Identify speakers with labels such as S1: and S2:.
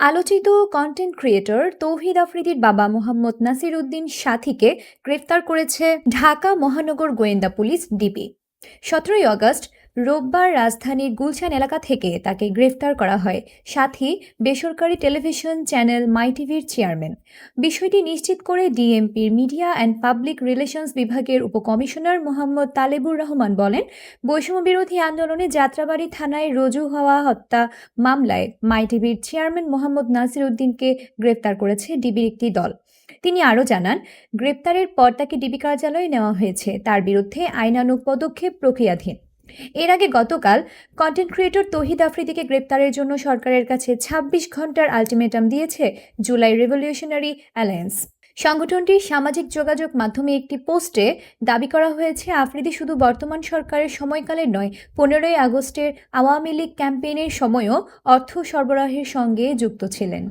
S1: আলোচিত content creator তৌহিদ আফ্রিদির বাবা মোহাম্মদ নাসির উদ্দিন সাথীকে গ্রেফতার করেছে ঢাকা মহানগর গোয়েন্দা পুলিশ ডিবি। সতেরোই আগস্ট রোববার রাজধানীর গুলশান এলাকা থেকে তাকে গ্রেফতার করা হয়। সাথী, বেসরকারি টেলিভিশন চ্যানেল মাই টিভির চেয়ারম্যান। বিষয়টি নিশ্চিত করে ডিএমপির মিডিয়া অ্যান্ড পাবলিক রিলেশনস বিভাগের উপকমিশনার মোহাম্মদ তালেবুর রহমান বলেন বৈষম্য বিরোধী আন্দোলনে যাত্রাবাড়ি থানায় রুজু হওয়া হত্যা মামলায় মাই টিভির চেয়ারম্যান মোহাম্মদ নাসির উদ্দিনকে গ্রেপ্তার করেছে ডিবির একটি দল। তিনি আরও জানান গ্রেপ্তারের পর তাকে ডিবি কার্যালয়ে নেওয়া হয়েছে। তার বিরুদ্ধে আইনানুগ পদক্ষেপ প্রক্রিয়াধীন। এর আগে গতকাল কন্টেন্ট ক্রিয়েটর তহিদ আফ্রিদিকে গ্রেপ্তারের জন্য সরকারের কাছে ২৬ ঘণ্টার আলটিমেটাম দিয়েছে জুলাই রেভলিউশনারি অ্যালায়েন্স সংগঠনটির সামাজিক যোগাযোগ মাধ্যমে একটি পোস্টে দাবি করা হয়েছে, আফ্রিদি শুধু বর্তমান সরকারের সময়কালের নয়, পনেরোই আগস্টের আওয়ামী লীগ ক্যাম্পেইনের সময়ও অর্থ সরবরাহের সঙ্গে যুক্ত ছিলেন।